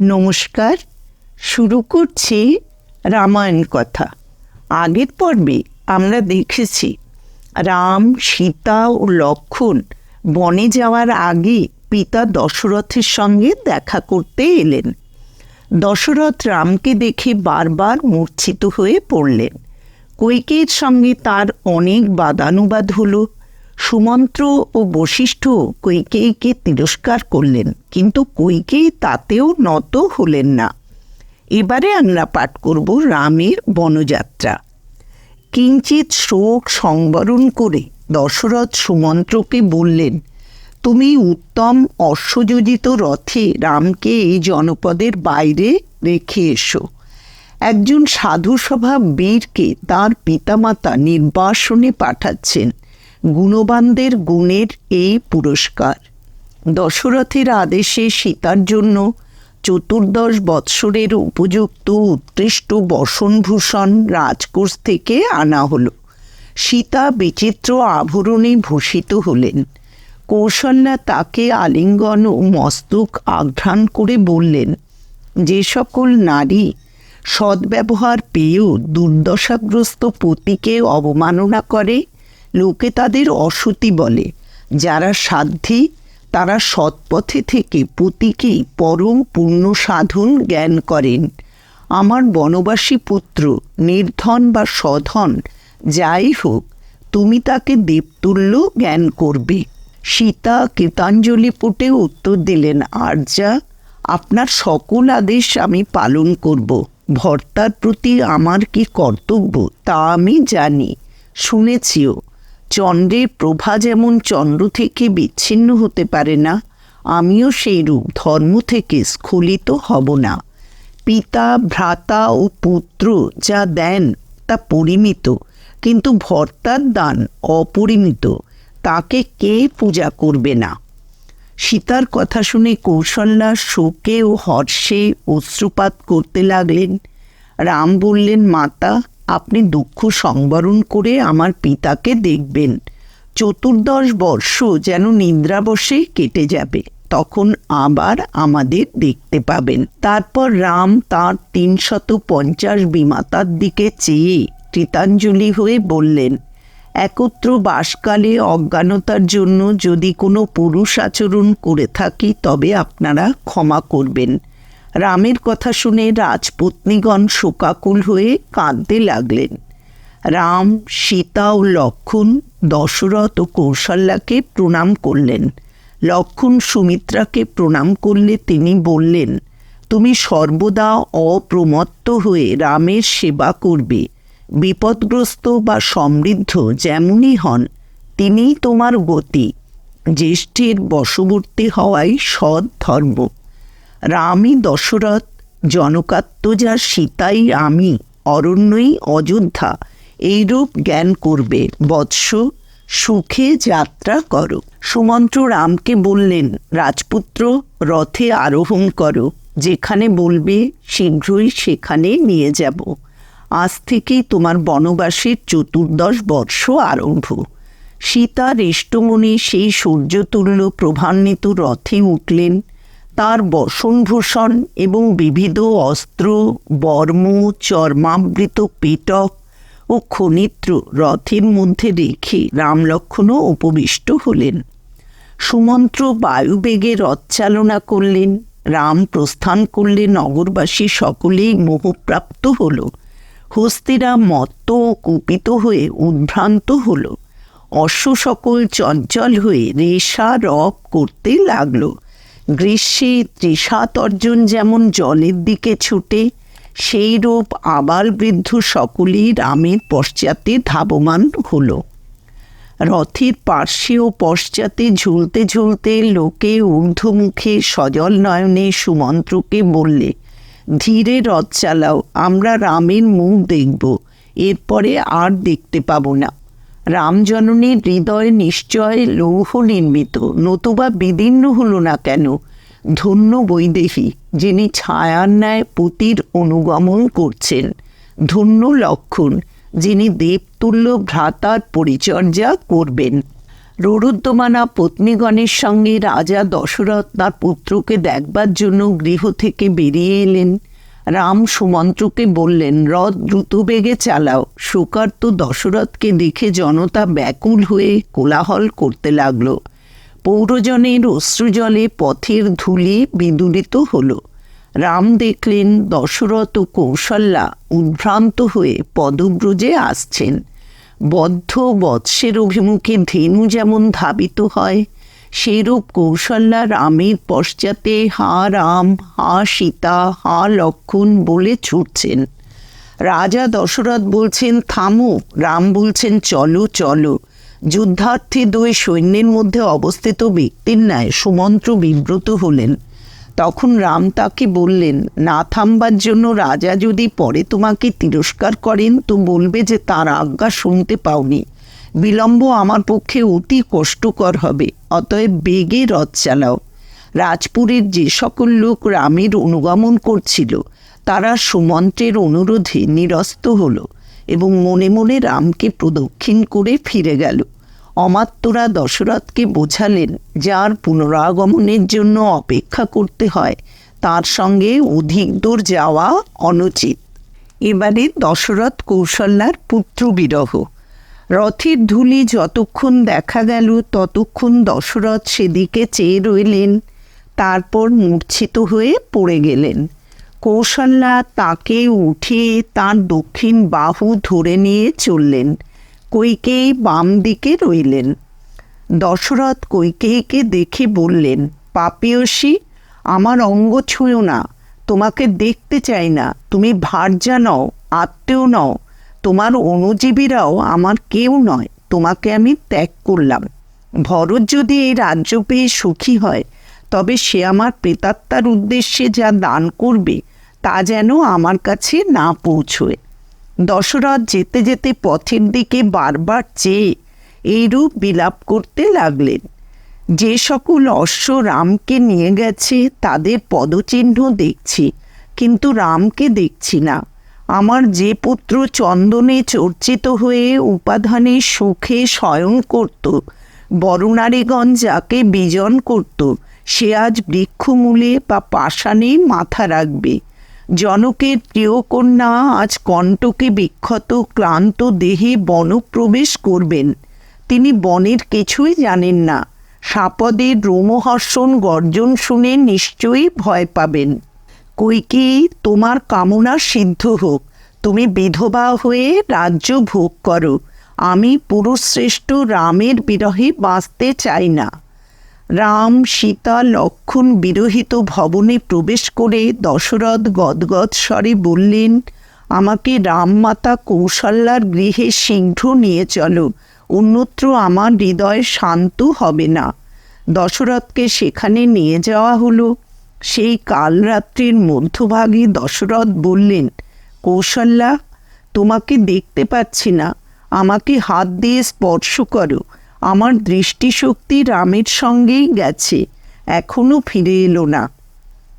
নমস্কার, শুরু করছি রামায়ণ কথা। আগের পর্বে আমরা দেখেছি, রাম, সীতা ও লক্ষণ বনে যাওয়ার আগে পিতা দশরথের সঙ্গে দেখা করতে এলেন। দশরথ রামকে দেখে বারবার মূর্ছিত হয়ে পড়লেন। কৈকেয়ীর সঙ্গে তার অনেক বাদানুবাদ হলো। সুমন্ত্র ও বশিষ্ঠ কৈকেয়ীকে তিরস্কার করলেন, কিন্তু কৈকেয়ী তাতেও নত হলেন না। এবারে আমরা পাঠ করব রামের বনযাত্রা। কিঞ্চিত শোক সংবরণ করে দশরথ সুমন্ত্রকে বললেন, তুমি উত্তম অশ্বযোজিত রথে রামকে এই জনপদের বাইরে রেখে এসো। একজন সাধু স্বভাব বীরকে তার পিতামাতা নির্বাসনে পাঠাচ্ছেন। গুণবানদের গুণের এই পুরস্কার। দশরথের আদেশে সীতার জন্য চতুর্দশ বৎসরের উপযুক্ত উৎকৃষ্ট বসনভূষণ রাজকোষ থেকে আনা হলো। সীতা বিচিত্র আভরণে ভূষিত হলেন। কৌশল্যা তাকে আলিঙ্গন ও মস্তক আঘ্রাণ করে বললেন, যে সকল নারী সদ্ব্যবহার পেয়েও দুর্দশাগ্রস্ত পতিকে অবমাননা করে লোকে তাদের অসতী বলে। যারা সাধ্যী, তারা সৎপথে থেকে পতিকেই পরম পূর্ণ সাধন জ্ঞান করেন। আমার বনবাসী পুত্র, নির্ধন বা সধন যাই হোক, তুমি তাকে দেবতুল্য জ্ঞান করবে। সীতা কৃতাঞ্জলি পুটে উত্তর দিলেন, আর্যা, আপনার সকল আদেশ আমি পালন করব। ভর্তার প্রতি আমার কি কর্তব্য তা আমি জানি। শুনেছিও চন্দ্রের প্রভা যেমন চন্দ্র থেকে বিচ্ছিন্ন হতে পারে না, আমিও সেই রূপ ধর্ম থেকে স্খলিত হব না। পিতা, ভ্রাতা ও পুত্র যা দেন তা পরিমিত, কিন্তু ভর্তার দান অপরিমিত, তাকে কে পূজা করবে না? সীতার কথা শুনে কৌশল্যা শোকে ও হর্ষে অশ্রুপাত করতে লাগলেন। রাম বললেন, মাতা আপনি দুঃখ সংবরণ করে আমার পিতাকে দেখবেন। চতুর্দশ বর্ষ যেন নিদ্রাবশে কেটে যাবে, তখন আবার আমাদের দেখতে পাবেন। তারপর রাম তাঁর তিনশত পঞ্চাশ বিমাতার দিকে চেয়ে কৃতাঞ্জলি হয়ে বললেন, একত্র বাসকালে অজ্ঞানতার জন্য যদি কোনো পুরুষ আচরণ করে থাকি তবে আপনারা ক্ষমা করবেন। রামের কথা শুনে রাজপত্নীগণ শোকাকুল হয়ে কাঁদতে লাগলেন। রাম, সীতা ও লক্ষণ, দশরথ ও কৌশল্যাকে প্রণাম করলেন। লক্ষণ সুমিত্রাকে প্রণাম করলে তিনি বললেন, তুমি সর্বদা অপ্রমত্ত হয়ে রামের সেবা করবে। বিপদগ্রস্ত বা সমৃদ্ধ যেমনই হন, তিনিই তোমার গতি। জ্যেষ্ঠের বশবর্তী হওয়াই সৎ ধর্ম। রামই দশরথ জনকাত্মজা সীতাই আমি অরণ্যই অযোধ্যা, এইরূপ জ্ঞান করবে, বৎস, সুখে যাত্রা করো। সুমন্ত্র রামকে বললেন, রাজপুত্র, রথে আরোহণ করো, যেখানে বলবে, শীঘ্রই সেখানে নিয়ে যাব। আজ থেকেই তোমার বনবাসের চতুর্দশ বর্ষ আরম্ভ। সীতা রেষ্টমণি সেই সূর্যতুল্য প্রভান্বিত রথে উঠলেন তার বসনভূষণ এবং বিবিধ অস্ত্র, বর্ম, চর্মাবৃত পেটক ও খনিত্র রথের মধ্যে রেখে রামলক্ষণও উপবিষ্ট হলেন। সুমন্ত্র বায়ুবেগে রথ চালনা করলেন, রাম প্রস্থান করলে নগরবাসী সকলেই মোহপ্রাপ্ত হল। হস্তিরা মত্ত ও কুপিত হয়ে উদ্ভ্রান্ত হল। অশ্ব সকল চঞ্চল হয়ে রেশা রব করতে লাগল। গ্রীষ্মে তৃষাতর্জন যেমন জলের দিকে ছুটে, সেই রূপ আবার বৃদ্ধ সকলেই রামের পশ্চাতে ধাবমান হল। রথের পার্শ্বে ও পশ্চাতে ঝুলতে ঝুলতে লোকে ঊর্ধ্বমুখে সজল নয়নে সুমন্ত্রকে বললে, ধীরে রথ চালাও, আমরা রামের মুখ দেখব, এরপরে আর দেখতে পাবো না। রামজননীর হৃদয় নিশ্চয় লৌহ নির্মিত, নতুবা বিদীর্ণ হলো না কেন? ধন্য বৈদেহী, যিনি ছায়ার ন্যায় পতির অনুগমন করছেন। ধন্য লক্ষণ, যিনি দেবতুল্য ভ্রাতার পরিচর্যা করবেন। রোরুদ্যমানা পত্নীগণের সঙ্গে রাজা দশরথ তার পুত্রকে দেখবার জন্য গৃহ থেকে বেরিয়ে এলেন। রাম সুমন্ত্রকে বললেন রথ দ্রুত বেগে চালাও। শোকার্ত দশরথকে দেখে জনতা ব্যাকুল হয়ে কোলাহল করতে লাগল। পৌরজনের অশ্রুজলে পথের ধুলি বিদুরিত হলো। রাম দেখলেন দশরথ ও কৌশল্যা উদ্ভ্রান্ত হয়ে পদব্রজে আসছেন। বদ্ধ বৎসের অভিমুখে ধেনু যেমন ধাবিত হয় সেরূপ কৌশল্যা রামের পশ্চাতে হা রাম, হা সীতা, হা লক্ষণ বলে ছুটছেন। রাজা দশরথ বলছেন, থামো। রাম বলছেন, চলো চলো। যুদ্ধার্থী দুই সৈন্যের মধ্যে অবস্থিত ব্যক্তির ন্যায় সুমন্ত্র বিব্রত হলেন। তখন রাম তাকে বললেন, না থামবার জন্য রাজা যদি পরে তোমাকে তিরস্কার করেন, তো বলবে যে তার আজ্ঞা শুনতে পাওনি। বিলম্ব আমার পক্ষে অতি কষ্টকর হবে, অতএব বেগে রথ চালাও। রাজপুরের যে সকল লোক রামের অনুগমন করছিল, তারা সুমন্ত্রের অনুরোধে নিরস্ত হল এবং মনে মনে রামকে প্রদক্ষিণ করে ফিরে গেল। অমাত্যরা দশরথকে বোঝালেন, যার পুনরাগমনের জন্য অপেক্ষা করতে হয়, তার সঙ্গে অধিক দূর যাওয়া অনুচিত। এবারে দশরথ কৌশল্যার পুত্র বিরহ রথের ধুলি যতক্ষণ দেখা গেল, ততক্ষণ দশরথ সেদিকে চেয়ে রইলেন। তারপর মূর্ছিত হয়ে পড়ে গেলেন। কৌশল্যা তাকে উঠিয়ে তার দক্ষিণ বাহু ধরে নিয়ে চললেন। কৈকেয়ী বাম দিকে রইলেন। দশরথ কৈকেয়ীকে দেখে বললেন, পাপিয়সী, আমার অঙ্গ ছুঁয়ো না। তোমাকে দেখতে চাই না। তুমি ভার্যা নও, আত্মীয় নও। তোমার অনুজীবীরাও আমার কেউ নয়, তোমাকে আমি ত্যাগ করলাম। ভরত যদি এই রাজ্য পেয়ে সুখী হয়, তবে সে আমার প্রেতাত্মার উদ্দেশ্যে যা দান করবে, তা যেন আমার কাছে না পৌঁছয়। দশরথ যেতে যেতে পথের দিকে বারবার চেয়ে এইরূপ বিলাপ করতে লাগলেন। যে সকল অশ্ব রামকে নিয়ে গেছে, তাদের পদচিহ্ন দেখছি, কিন্তু রামকে দেখছি না। আমার যে পুত্র চন্দনে চর্চিত হয়ে উপাধানে সুখে শয়ন করত, বরুণারীগণ যাকে বিজন করত, সে আজ বৃক্ষমূলে বা পাষাণে মাথা রাখবে। জনকের প্রিয় কন্যা আজ কণ্টকে বিক্ষত, ক্লান্ত দেহে বনপ্রবেশ করবেন। তিনি বনের কিছুই জানেন না। সাপদের রোমহর্ষণ গর্জন শুনে নিশ্চয়ই ভয় পাবেন। কৈকি তোমার কামনা সিদ্ধ হোক, তুমি বিধবা হয়ে রাজ্য ভোগ করো, আমি পুরুষশ্রেষ্ঠ রামের বিরহে বাঁচতে চাই না। রাম, সীতা, লক্ষণ বিরহিত ভবনে প্রবেশ করে দশরথ গদগদ স্বরে বললেন, আমাকে রামমাতা কৌশল্যার গৃহে সিংহ নিয়ে চলো, অন্যত্র আমার হৃদয় শান্ত হবে না। দশরথকে সেখানে নিয়ে যাওয়া হলো। সেই কাল রাত্রির মধ্যভাগে দশরথ বললেন, কৌশল্যা, তোমাকে দেখতে পাচ্ছি না। আমাকে হাত দিয়ে স্পর্শ করো। আমার দৃষ্টিশক্তি রামের সঙ্গেই গেছে। এখনও ফিরে এলো না।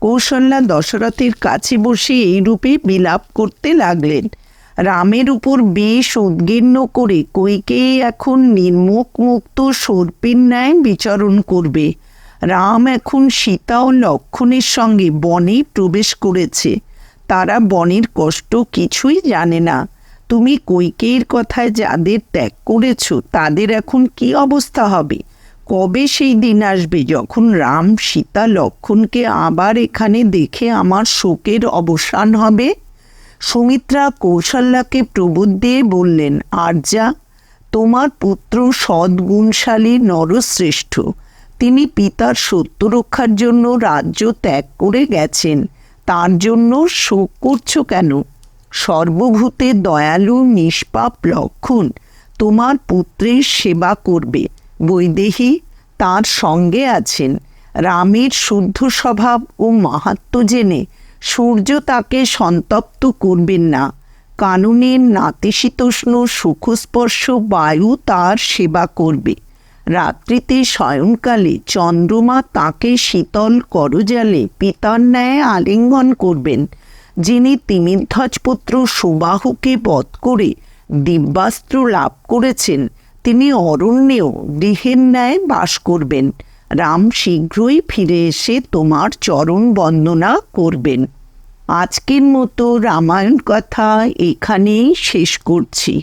কৌশল্যা দশরথের কাছে বসে এই রূপে বিলাপ করতে লাগলেন। রামের উপর বেশ উদ্গীর্ণ করে কৈকেয়ী এখন নির্মুখ মুক্ত সর্পের ন্যায় বিচরণ করবে। রাম এখন সীতা ও লক্ষণের সঙ্গে বনে প্রবেশ করেছে। তারা বনের কষ্ট কিছুই জানে না। তুমি কৈকেয়ীর কথায় যাদের ত্যাগ করেছ, তাদের এখন কি অবস্থা হবে? কবে সেই দিন আসবে যখন রাম সীতা লক্ষণকে আবার এখানে দেখে আমার শোকের অবসান হবে? সুমিত্রা কৌশল্যাকে প্রবোধ দিয়ে বললেন, আর্যা, তোমার পুত্র সদ্গুণশালী নরশ্রেষ্ঠ। তিনি পিতার সত্য রক্ষার জন্য রাজ্য ত্যাগ করে গেছেন। তার জন্য শোক করছ কেন? সর্বভূতে দয়ালু, নিষ্পাপ, লক্ষণ তোমার পুত্রের সেবা করবে। বৈদেহী তার সঙ্গে আছেন। রামের শুদ্ধ স্বভাব ও মাহাত্ম জেনে সূর্য তাকে সন্তপ্ত করবেন না। কাননের নাতিশীতোষ্ণ সুখস্পর্শ বায়ু তার সেবা করবে। রাত্রিতে শয়নকালে চন্দ্রমা তাকে শীতল করজালে পিতার ন্যায় আলিঙ্গন করবেন, যিনি তিমিধ্বজপুত্র সুবাহুকে বধ করে দিব্যাস্ত্র লাভ করেছেন, তিনি অরণ্যেও দেহের ন্যায় বাস করবেন। রাম শীঘ্রই ফিরে এসে তোমার চরণ বন্দনা করবেন। আজকের মতো রামায়ণ কথা এখানেই শেষ করছি।